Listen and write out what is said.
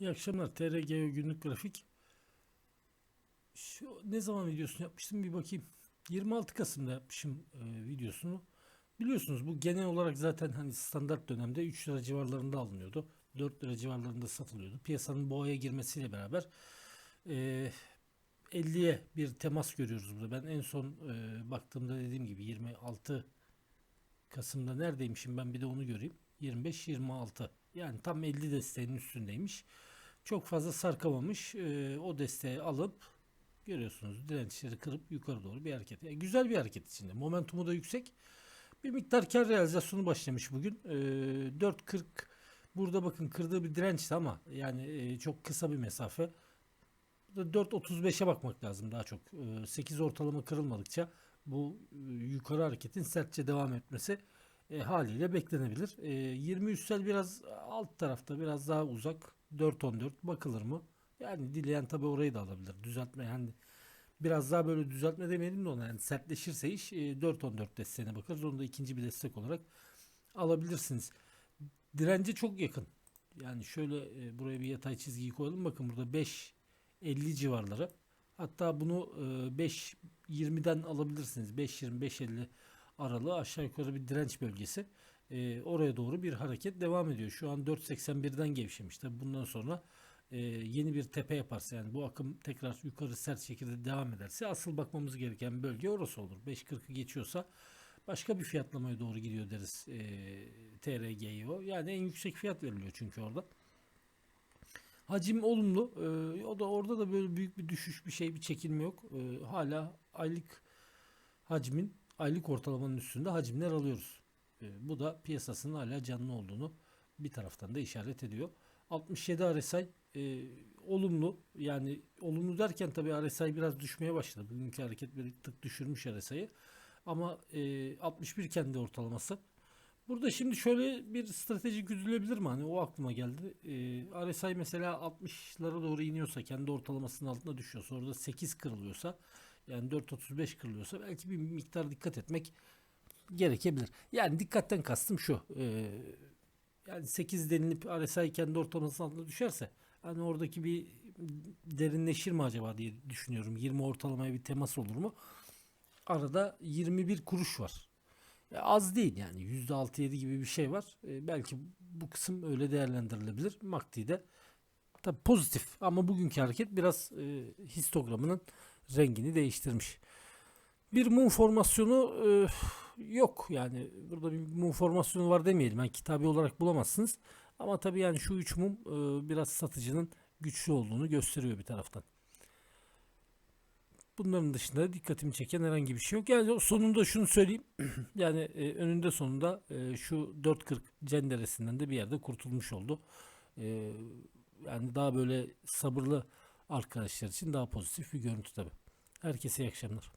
İyi akşamlar. TRGO günlük grafik. Şu, ne zaman videosunu yapmıştım bir bakayım. 26 Kasım'da yapmışım e, videosunu. Biliyorsunuz bu genel olarak zaten hani standart dönemde 3 lira civarlarında alınıyordu. 4 lira civarlarında satılıyordu. Piyasanın boğaya girmesiyle beraber e, 50'ye bir temas görüyoruz burada. Ben en son e, baktığımda dediğim gibi 26 Kasım'da neredeymişim ben bir de onu göreyim. 25-26 yani tam 50 desteğinin üstündeymiş. Çok fazla sarkamamış. Ee, o desteği alıp görüyorsunuz dirençleri kırıp yukarı doğru bir hareket. Yani güzel bir hareket içinde. Momentumu da yüksek. Bir miktar kar realizasyonu başlamış bugün. Ee, 4.40 burada bakın kırdığı bir dirençti ama yani e, çok kısa bir mesafe. Burada 4.35'e bakmak lazım daha çok. Ee, 8 ortalama kırılmadıkça bu e, yukarı hareketin sertçe devam etmesi e, haliyle beklenebilir. E, 20 üstel biraz alt tarafta biraz daha uzak 4.14 bakılır mı? Yani dileyen tabi orayı da alabilir. Düzeltme yani biraz daha böyle düzeltme demeyelim de ona yani sertleşirse iş e, 4.14 desteğine bakarız. Onu da ikinci bir destek olarak alabilirsiniz. Dirence çok yakın. Yani şöyle e, buraya bir yatay çizgiyi koyalım. Bakın burada 5.50 civarları. Hatta bunu e, 5.20'den alabilirsiniz. 5.20 5.50 aralığı aşağı yukarı bir direnç bölgesi. E, oraya doğru bir hareket devam ediyor. Şu an 4.81'den gevşemiş. Tabi bundan sonra e, yeni bir tepe yaparsa yani bu akım tekrar yukarı sert şekilde devam ederse asıl bakmamız gereken bölge orası olur. 5.40'ı geçiyorsa başka bir fiyatlamaya doğru gidiyor deriz e, TRG'yi Yani en yüksek fiyat veriliyor çünkü orada. Hacim olumlu. E, o da orada da böyle büyük bir düşüş bir şey bir çekilme yok. E, hala aylık hacmin aylık ortalamanın üstünde hacimler alıyoruz. E, bu da piyasasının hala canlı olduğunu bir taraftan da işaret ediyor. 67 RSI e, olumlu yani olumlu derken tabii RSI biraz düşmeye başladı. Bugünkü hareket bir tık düşürmüş RSI'yi. Ama e, 61 kendi ortalaması. Burada şimdi şöyle bir strateji güdülebilir mi? Hani o aklıma geldi. E, RSI mesela 60'lara doğru iniyorsa kendi ortalamasının altına düşüyorsa orada 8 kırılıyorsa yani 4.35 kırılıyorsa belki bir miktar dikkat etmek gerekebilir. Yani dikkatten kastım şu. E, yani 8 denilip RSI kendi ortalamasının altına düşerse hani oradaki bir derinleşir mi acaba diye düşünüyorum. 20 ortalamaya bir temas olur mu? Arada 21 kuruş var. Ya az değil yani %6-7 gibi bir şey var. E, belki bu kısım öyle değerlendirilebilir. MACD de tabi pozitif ama bugünkü hareket biraz e, histogramının rengini değiştirmiş. Bir mum formasyonu e, yok yani burada bir mum formasyonu var demeyelim. Yani kitabi olarak bulamazsınız. Ama tabii yani şu üç mum e, biraz satıcının güçlü olduğunu gösteriyor bir taraftan. Bunların dışında dikkatimi çeken herhangi bir şey yok. Yani sonunda şunu söyleyeyim. yani e, önünde sonunda e, şu 4.40 cenderesinden de bir yerde kurtulmuş oldu. E, yani daha böyle sabırlı arkadaşlar için daha pozitif bir görüntü tabii. Herkese iyi akşamlar.